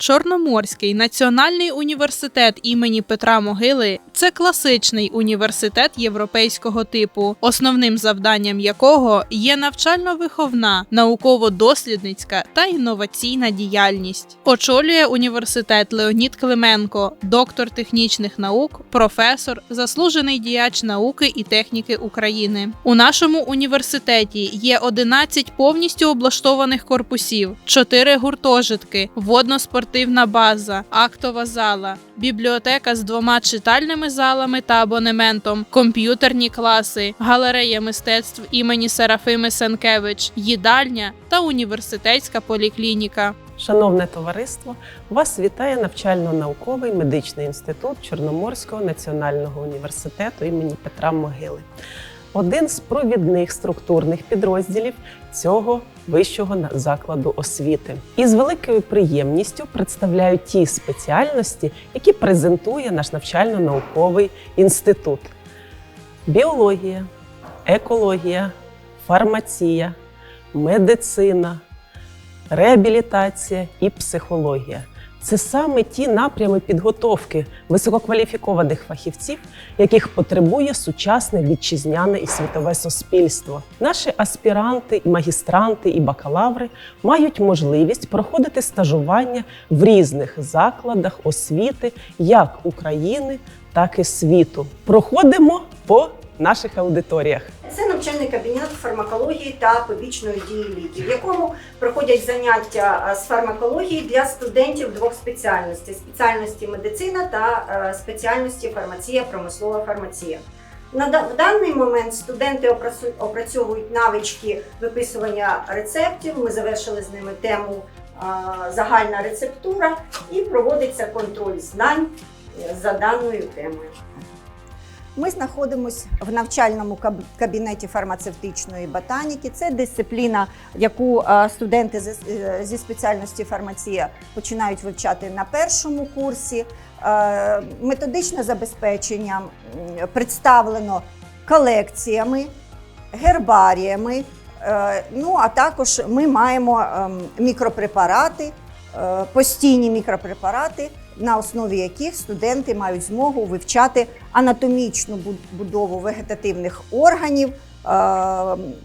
Чорноморський національний університет імені Петра Могили це класичний університет європейського типу, основним завданням якого є навчально-виховна, науково-дослідницька та інноваційна діяльність. Очолює університет Леонід Клименко, доктор технічних наук, професор, заслужений діяч науки і техніки України. У нашому університеті є 11 повністю облаштованих корпусів, 4 гуртожитки, водно-спортивна база, актова зала, бібліотека з двома читальними залами та абонементом, комп'ютерні класи, галерея мистецтв імені Серафими Сенкевич, їдальня та університетська поліклініка. Шановне товариство, вас вітає навчально-науковий медичний інститут Чорноморського національного університету імені Петра Могили. Один з провідних структурних підрозділів цього вищого закладу освіти. І з великою приємністю представляю ті спеціальності, які презентує наш навчально-науковий інститут: біологія, екологія, фармація, медицина, реабілітація і психологія. Це саме ті напрями підготовки висококваліфікованих фахівців, яких потребує сучасне вітчизняне і світове суспільство. Наші аспіранти, і магістранти і бакалаври мають можливість проходити стажування в різних закладах освіти як України, так і світу. Проходимо по наших аудиторіях. Це навчальний кабінет фармакології та побічної дії ліків, в якому проходять заняття з фармакології для студентів двох спеціальностей: спеціальності медицина та е, спеціальності фармація, промислова фармація. На в даний момент студенти опрацьовують навички виписування рецептів. Ми завершили з ними тему загальна рецептура і проводиться контроль знань е, за даною темою. Ми знаходимося в навчальному кабінеті фармацевтичної ботаніки. Це дисципліна, яку е, студенти зі- е, спеціальності фармація починають вивчати на першому курсі. Е, Методичне забезпечення представлено колекціями, гербаріями. Ну а також ми маємо ем, мікропрепарати, постійні мікропрепарати, на основі яких студенти мають змогу вивчати анатомічну будову вегетативних органів е,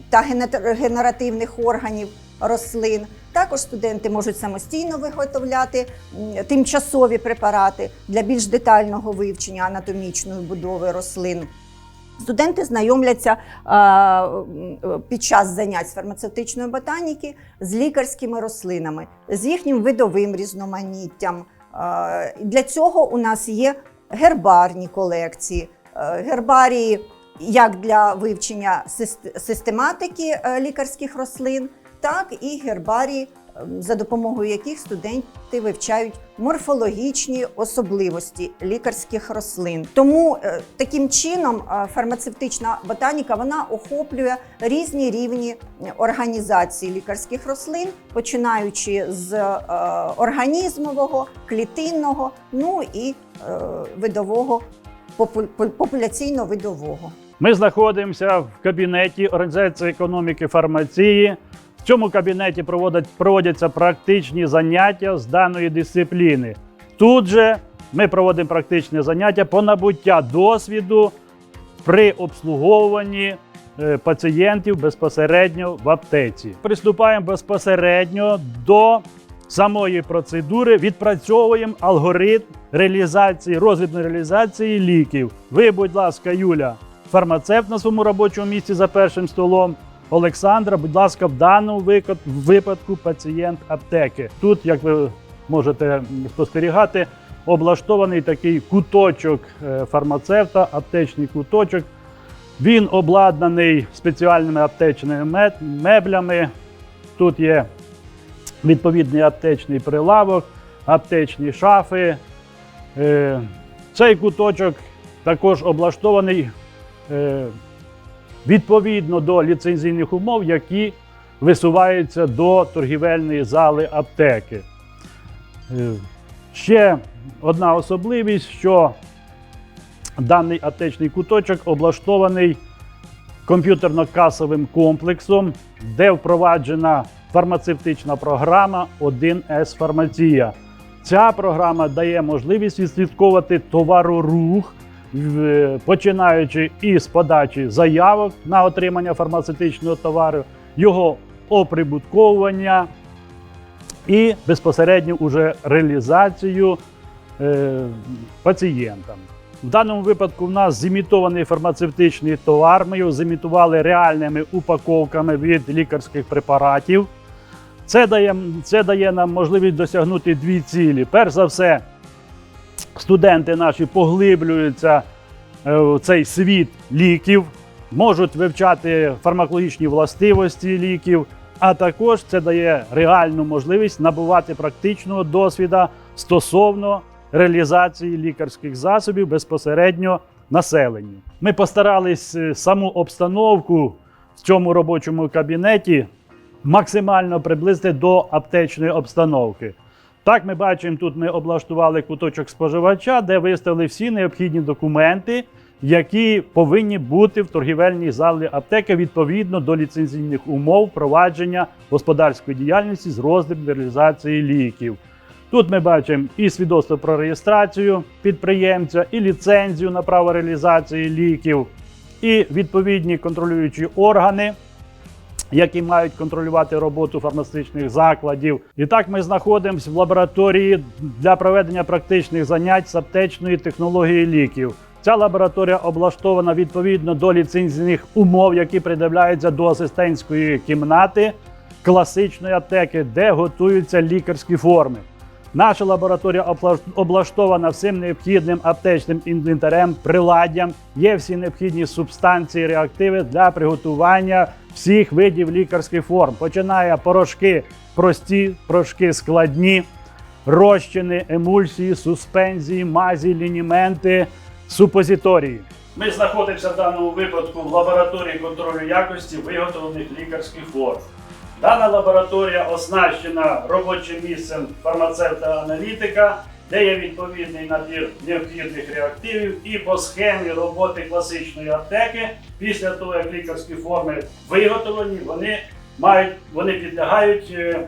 та генер- генеративних органів рослин. Також студенти можуть самостійно виготовляти тимчасові препарати для більш детального вивчення анатомічної будови рослин. Студенти знайомляться е, під час занять з фармацевтичної ботаніки з лікарськими рослинами, з їхнім видовим різноманіттям. Для цього у нас є гербарні колекції, Е, гербарії як для вивчення систематики е, лікарських рослин, так і гербарії, ем, за допомогою яких студенти вивчають морфологічні особливості лікарських рослин. Тому е, таким чином е, фармацевтична ботаніка вона охоплює різні рівні організації лікарських рослин, починаючи з е, організмового, клітинного, ну і видового популяційно-видового. Ми знаходимося в кабінеті Організації економіки фармації. В цьому кабінеті проводять, проводяться практичні заняття з даної дисципліни. Тут же ми проводимо практичні заняття по набуття досвіду при обслуговуванні е, пацієнтів безпосередньо в аптеці. Приступаємо безпосередньо до самої процедури, відпрацьовуємо алгоритм реалізації, розвідної реалізації ліків. Ви, будь ласка, Юля, фармацевт на своєму робочому місці за першим столом. Олександра, будь ласка, в даному випадку пацієнт аптеки. Тут, як ви можете спостерігати, облаштований такий куточок е, фармацевта, аптечний куточок. Він обладнаний спеціальними аптечними меблями. Тут є відповідний аптечний прилавок, аптечні шафи. Е, Цей куточок також облаштований е, відповідно до ліцензійних умов, які висуваються до торгівельної зали аптеки. Е, Ще одна особливість, що даний аптечний куточок облаштований комп'ютерно-касовим комплексом, де впроваджена фармацевтична програма 1С Фармація. Ця програма дає можливість відслідковувати товарорух, починаючи із подачі заявок на отримання фармацевтичного товару, його оприбутковування і безпосередньо уже реалізацію е, пацієнтам. В даному випадку в нас зімітований фармацевтичний товар. Ми його зімітували реальними упаковками від лікарських препаратів. Це дає, це дає нам можливість досягнути дві цілі. Перш за все, студенти наші поглиблюються е, в цей світ ліків, можуть вивчати фармакологічні властивості ліків, а також це дає реальну можливість набувати практичного досвіду стосовно реалізації лікарських засобів безпосередньо населенню. Ми постарались е, саму обстановку в цьому робочому кабінеті максимально приблизити до аптечної обстановки. Так, ми бачимо, тут ми облаштували куточок споживача, де виставили всі необхідні документи, які повинні бути в торгівельній залі аптеки відповідно до ліцензійних умов провадження господарської діяльності з роздріб реалізації ліків. Тут ми бачимо і свідоцтво про реєстрацію підприємця, і ліцензію на право реалізації ліків, і відповідні контролюючі органи, які мають контролювати роботу фармацевтичних закладів. І так ми знаходимося в лабораторії для проведення практичних занять з аптечної технології ліків. Ця лабораторія облаштована відповідно до ліцензійних умов, які придивляються до асистентської кімнати класичної аптеки, де готуються лікарські форми. Наша лабораторія облаштована всім необхідним аптечним інвентарем, приладдям. Є всі необхідні субстанції, реактиви для приготування всіх видів лікарських форм. Починає порошки прості, порошки складні, розчини, емульсії, суспензії, мазі, лініменти, супозиторії. Ми знаходимося в даному випадку в лабораторії контролю якості виготовлених лікарських форм. Дана лабораторія оснащена робочим місцем фармацевта-аналітика, де є відповідний набір необхідних реактивів і по схемі роботи класичної аптеки. Після того, як лікарські форми виготовлені, вони мають вони підлягають е,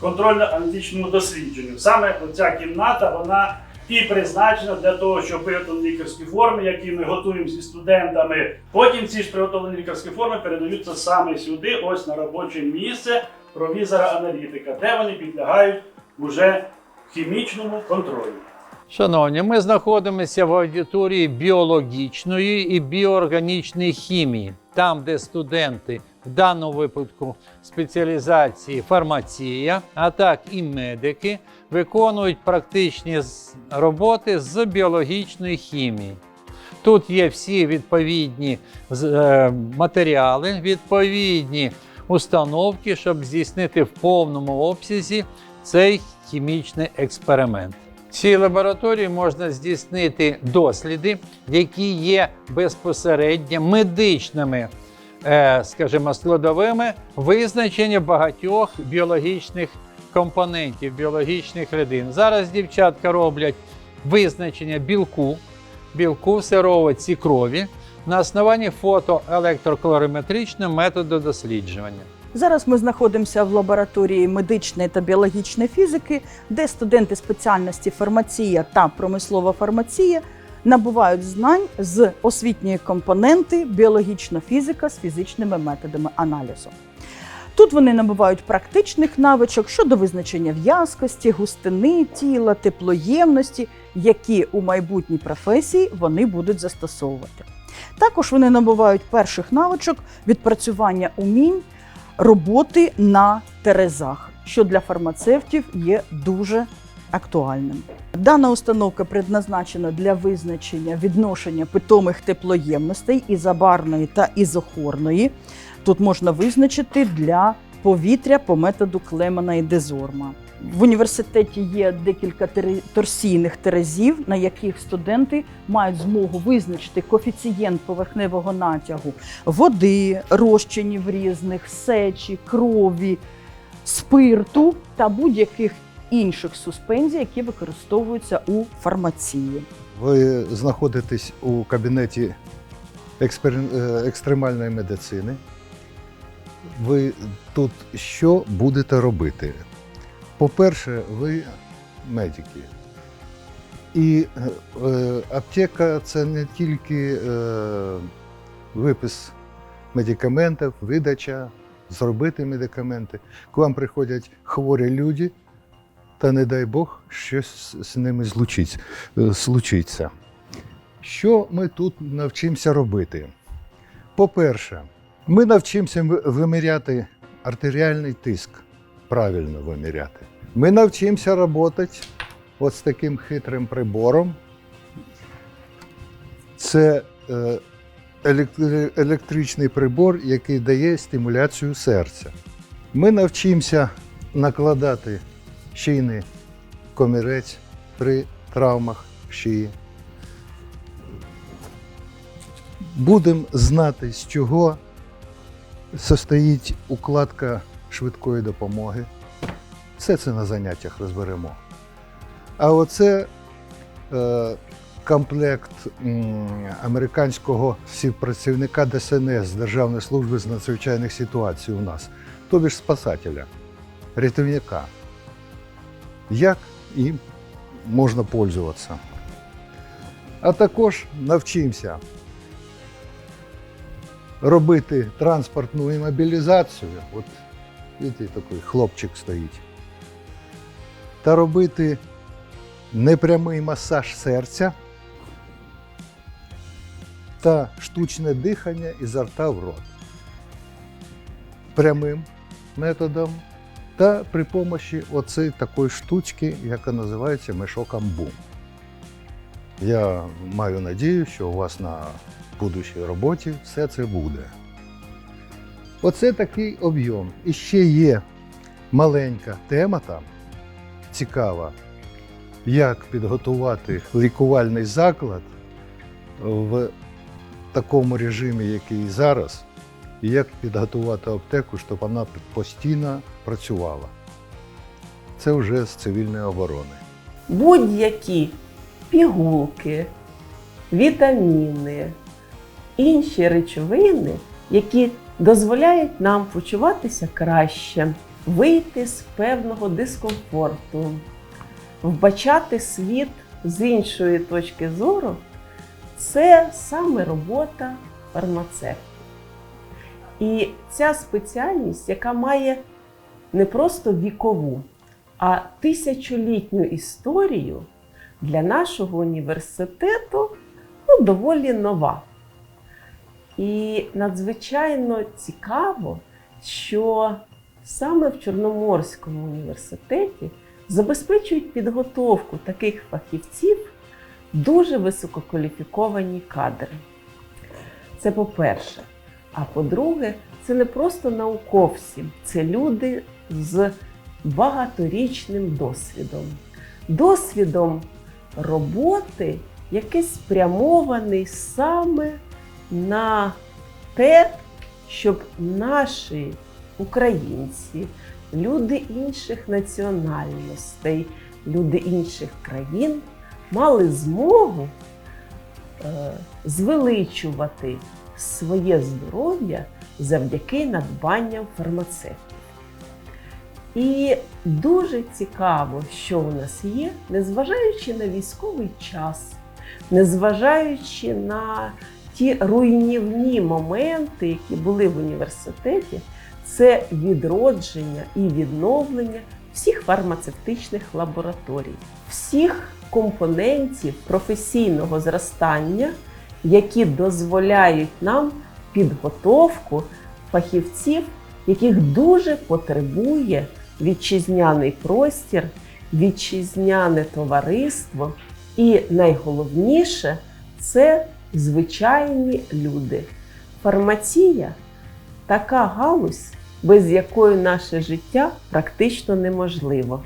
контрольно-аналітичному дослідженню. Саме ця кімната вона і призначена для того, щоб виготовлені лікарські форми, які ми готуємо зі студентами. Потім ці ж приготовлені лікарські форми передаються саме сюди, ось на робоче місце провізора-аналітика, де вони підлягають уже хімічному контролю. Шановні, ми знаходимося в аудиторії біологічної і біоорганічної хімії, там, де студенти в даному випадку спеціалізації фармація, а так і медики виконують практичні роботи з біологічної хімії. Тут є всі відповідні е, матеріали, відповідні установки, щоб здійснити в повному обсязі цей хімічний експеримент. Цій лабораторії можна здійснити досліди, які є безпосередньо медичними, е, скажімо, складовими визначення багатьох біологічних компонентів, біологічних рідин. Зараз дівчатка роблять визначення білку, білку в сироватці крові на основанні фотоелектрокалориметричного методу дослідження. Зараз ми знаходимося в лабораторії медичної та біологічної фізики, де студенти спеціальності фармація та промислова фармація набувають знань з освітньої компоненти біологічна фізика з фізичними методами аналізу. Тут вони набувають практичних навичок щодо визначення в'язкості, густини тіла, теплоємності, які у майбутній професії вони будуть застосовувати. Також вони набувають перших навичок відпрацювання умінь роботи на терезах, що для фармацевтів є дуже актуальним. Дана установка предназначена для визначення відношення питомих теплоємностей ізобарної та ізохорної. Тут можна визначити для повітря по методу Клемана і Дезорма. В університеті є декілька торсійних терезів, на яких студенти мають змогу визначити коефіцієнт поверхневого натягу води, розчинів різних, сечі, крові, спирту та будь-яких інших суспензій, які використовуються у фармації. Ви знаходитесь у кабінеті експер- е, екстремальної медицини. Ви тут що будете робити? По-перше, ви медики. І е, аптека це не тільки е, випис медикаментів, видача, зробити медикаменти. К вам приходять хворі люди, та не дай Бог, щось з ними е, случиться. Що ми тут навчимося робити? По-перше, ми навчимося ви- виміряти артеріальний тиск, правильно виміряти. Ми навчимося працювати от з таким хитрим прибором. Це е, електричний прибор, який дає стимуляцію серця. Ми навчимося накладати шийний комірець при травмах шиї. Будемо знати, з чого состоїть укладка швидкої допомоги. Все це на заняттях розберемо. А оце е, комплект американського співпрацівника ДСНС Державної служби з надзвичайних ситуацій у нас, тобі ж спасателя, рятівника. Як їм можна пользуватися? А також навчимося робити транспортну імобілізацію. От бачите, такий хлопчик стоїть. Та робити непрямий масаж серця та штучне дихання із рта в рот. Прямим методом та при помощі оцеї такої штучки, яка називається мешок амбу. Я маю надію, що у вас на будущій роботі все це буде. Оце такий об'єм. І ще є маленька тема там, цікава, як підготувати лікувальний заклад в такому режимі, який зараз, і як підготувати аптеку, щоб вона постійно працювала. Це вже з цивільної оборони. будь-які пігулки, вітаміни, інші речовини, які дозволяють нам почуватися краще, вийти з певного дискомфорту, вбачати світ з іншої точки зору, це саме робота фармацевта. І ця спеціальність, яка має не просто вікову, а тисячолітню історію для нашого університету ну, доволі нова. І надзвичайно цікаво, що саме в Чорноморському університеті забезпечують підготовку таких фахівців дуже висококваліфіковані кадри. Це по-перше. А по-друге, це не просто науковці, це люди з багаторічним досвідом. Досвідом роботи, який спрямований саме на те, щоб наші українці, люди інших національностей, люди інших країн мали змогу е, звеличувати своє здоров'я завдяки надбанням фармацевтів. І дуже цікаво, що у нас є, незважаючи на військовий час, незважаючи на ті руйнівні моменти, які були в університеті, це відродження і відновлення всіх фармацевтичних лабораторій, всіх компонентів професійного зростання, які дозволяють нам підготовку фахівців, яких дуже потребує вітчизняний простір, вітчизняне товариство, і найголовніше це звичайні люди. Фармація така галузь, без якої наше життя практично неможливо.